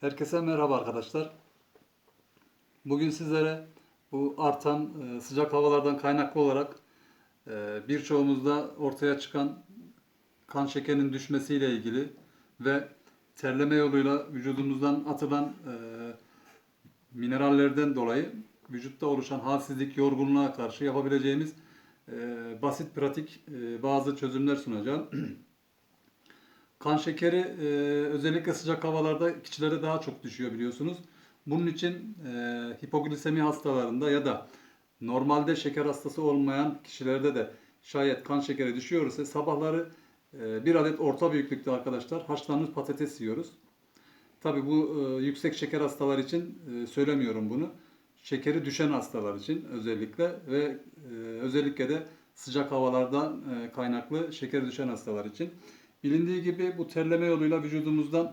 Herkese merhaba arkadaşlar. Bugün sizlere bu artan e, sıcak havalardan kaynaklı olarak e, birçoğumuzda ortaya çıkan kan şekerinin düşmesiyle ilgili ve terleme yoluyla vücudumuzdan atılan e, minerallerden dolayı vücutta oluşan halsizlik, yorgunluğa karşı yapabileceğimiz basit, pratik bazı çözümler sunacağım. Kan şekeri e, özellikle sıcak havalarda kişilerde daha çok düşüyor biliyorsunuz. Bunun için e, hipoglisemi hastalarında ya da normalde şeker hastası olmayan kişilerde de şayet kan şekeri düşüyorsa sabahları e, bir adet orta büyüklükte arkadaşlar haşlanmış patates yiyoruz. Tabi bu e, yüksek şeker hastalar için e, söylemiyorum bunu. Şekeri düşen hastalar için özellikle ve e, özellikle de sıcak havalardan e, kaynaklı şekeri düşen hastalar için. Bilindiği gibi bu terleme yoluyla vücudumuzdan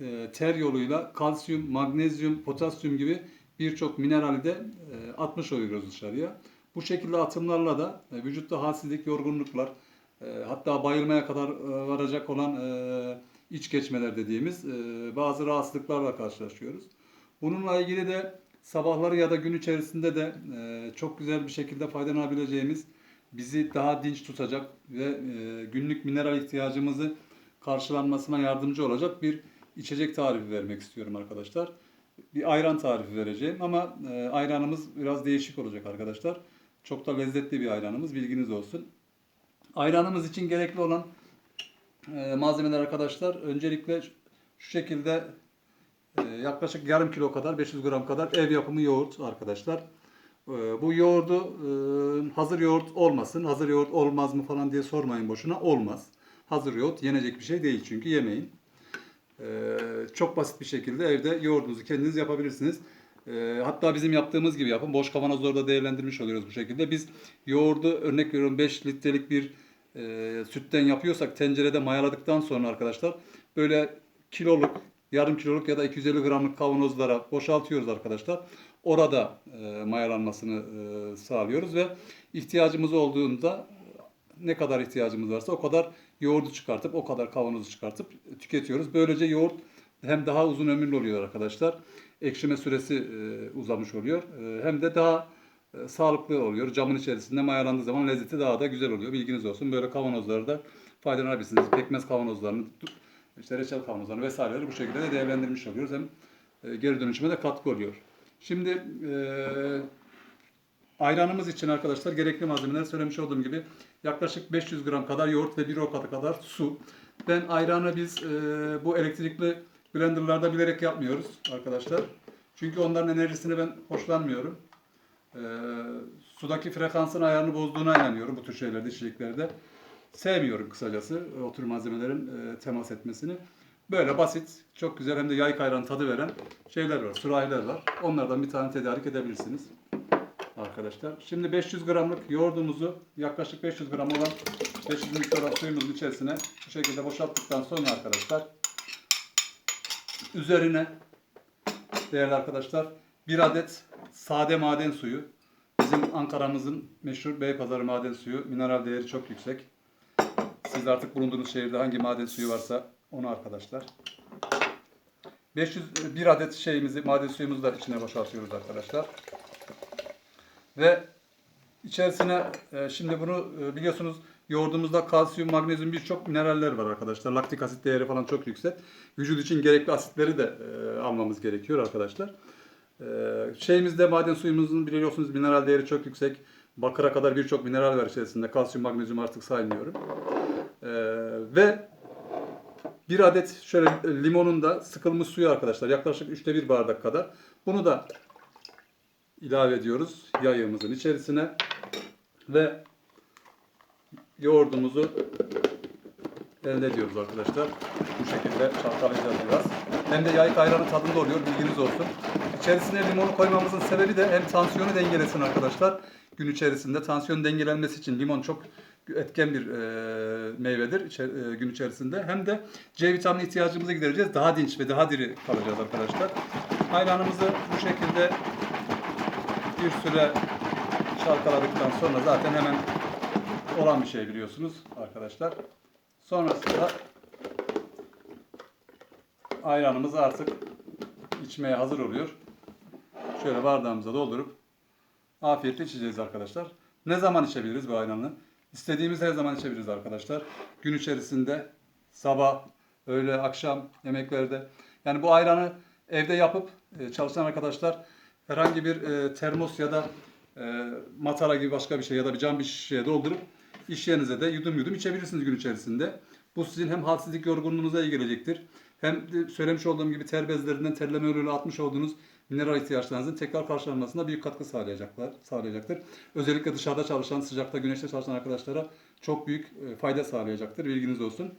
e, ter yoluyla kalsiyum, magnezyum, potasyum gibi birçok minerali de e, atmış oluyoruz dışarıya. Bu şekilde atımlarla da e, vücutta halsizlik, yorgunluklar, e, hatta bayılmaya kadar e, varacak olan e, iç geçmeler dediğimiz e, bazı rahatsızlıklarla karşılaşıyoruz. Bununla ilgili de sabahları ya da gün içerisinde de e, çok güzel bir şekilde faydalanabileceğimiz, bizi daha dinç tutacak ve e, günlük mineral ihtiyacımızı karşılanmasına yardımcı olacak bir içecek tarifi vermek istiyorum arkadaşlar. Bir ayran tarifi vereceğim ama e, ayranımız biraz değişik olacak arkadaşlar. Çok da lezzetli bir ayranımız bilginiz olsun. Ayranımız için gerekli olan e, malzemeler arkadaşlar öncelikle şu şekilde yaklaşık yarım kilo kadar 500 gram kadar ev yapımı yoğurt arkadaşlar. E, bu yoğurdu e, hazır yoğurt olmasın. Hazır yoğurt olmaz mı falan diye sormayın boşuna. Olmaz. Hazır yoğurt yenecek bir şey değil çünkü yemeyin. E, çok basit bir şekilde evde yoğurdunuzu kendiniz yapabilirsiniz. E, hatta bizim yaptığımız gibi yapın. Boş kavanozlarda değerlendirmiş oluyoruz bu şekilde. Biz yoğurdu örnek veriyorum 5 litrelik bir e, sütten yapıyorsak tencerede mayaladıktan sonra arkadaşlar böyle kiloluk, yarım kiloluk ya da 250 gramlık kavanozlara boşaltıyoruz arkadaşlar. Orada e, mayalanmasını e, sağlıyoruz ve ihtiyacımız olduğunda ne kadar ihtiyacımız varsa o kadar yoğurdu çıkartıp o kadar kavanozu çıkartıp tüketiyoruz. Böylece yoğurt hem daha uzun ömürlü oluyor arkadaşlar. Ekşime süresi e, uzamış oluyor. E, hem de daha e, sağlıklı oluyor. Camın içerisinde mayalandığı zaman lezzeti daha da güzel oluyor. Bilginiz olsun. Böyle kavanozlarda faydalanabilirsiniz. Pekmez kavanozlarını, işte reçel kavanozlarını vesaireleri bu şekilde de değerlendirmiş oluyoruz. Hem e, geri dönüşüme de katkı oluyor. Şimdi e, ayranımız için arkadaşlar gerekli malzemeler söylemiş olduğum gibi yaklaşık 500 gram kadar yoğurt ve bir o kadar kadar su. Ben ayranı biz e, bu elektrikli blenderlarda bilerek yapmıyoruz arkadaşlar. Çünkü onların enerjisini ben hoşlanmıyorum. E, sudaki frekansın ayarını bozduğuna inanıyorum bu tür şeylerde, içeceklerde. Sevmiyorum kısacası o tür malzemelerin e, temas etmesini. Böyle basit, çok güzel hem de yay ayran tadı veren şeyler var, sürahiler var. Onlardan bir tane tedarik edebilirsiniz arkadaşlar. Şimdi 500 gramlık yoğurdumuzu yaklaşık 500 gram olan 500 miktar suyumuzun içerisine bu şekilde boşalttıktan sonra arkadaşlar üzerine değerli arkadaşlar bir adet sade maden suyu. Bizim Ankara'mızın meşhur Beypazarı maden suyu. Mineral değeri çok yüksek. Siz artık bulunduğunuz şehirde hangi maden suyu varsa onu arkadaşlar. 500 bir adet şeyimizi maden suyumuzu da içine boşaltıyoruz arkadaşlar. Ve içerisine e, şimdi bunu e, biliyorsunuz yoğurdumuzda kalsiyum, magnezyum birçok mineraller var arkadaşlar. Laktik asit değeri falan çok yüksek. Vücut için gerekli asitleri de e, almamız gerekiyor arkadaşlar. Şeyimizde maden suyumuzun biliyorsunuz mineral değeri çok yüksek. Bakıra kadar birçok mineral var içerisinde. Kalsiyum, magnezyum artık saymıyorum. E, ve bir adet şöyle limonun da sıkılmış suyu arkadaşlar. Yaklaşık üçte bir bardak kadar. Bunu da ilave ediyoruz yayığımızın içerisine ve yoğurdumuzu elde ediyoruz arkadaşlar. Bu şekilde çalkalayacağız biraz. Hem de yayık ayranı tadında oluyor bilginiz olsun. İçerisine limonu koymamızın sebebi de hem tansiyonu dengelesin arkadaşlar. Gün içerisinde tansiyon dengelenmesi için limon çok etken bir e, meyvedir içe- e, gün içerisinde. Hem de C vitamini ihtiyacımızı gidereceğiz. Daha dinç ve daha diri kalacağız arkadaşlar. Ayranımızı bu şekilde bir süre çalkaladıktan sonra zaten hemen olan bir şey biliyorsunuz arkadaşlar. Sonrasında ayranımız artık içmeye hazır oluyor. Şöyle bardağımıza doldurup afiyetle içeceğiz arkadaşlar. Ne zaman içebiliriz bu ayranı? İstediğimiz her zaman içebiliriz arkadaşlar. Gün içerisinde sabah, öğle, akşam yemeklerde. Yani bu ayranı evde yapıp e, çalışan arkadaşlar herhangi bir e, termos ya da e, matara gibi başka bir şey ya da bir cam bir şişeye doldurup iş yerinize de yudum yudum içebilirsiniz gün içerisinde. Bu sizin hem halsizlik yorgunluğunuza iyi gelecektir. Hem söylemiş olduğum gibi ter bezlerinden terleme yoluyla atmış olduğunuz mineral ihtiyaçlarınızın tekrar karşılanmasına büyük katkı sağlayacaklar, sağlayacaktır. Özellikle dışarıda çalışan, sıcakta, güneşte çalışan arkadaşlara çok büyük e, fayda sağlayacaktır. Bilginiz olsun.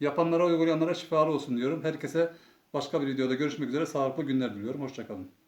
Yapanlara, uygulayanlara şifalı olsun diyorum. Herkese başka bir videoda görüşmek üzere. Sağlıklı günler diliyorum. Hoşçakalın.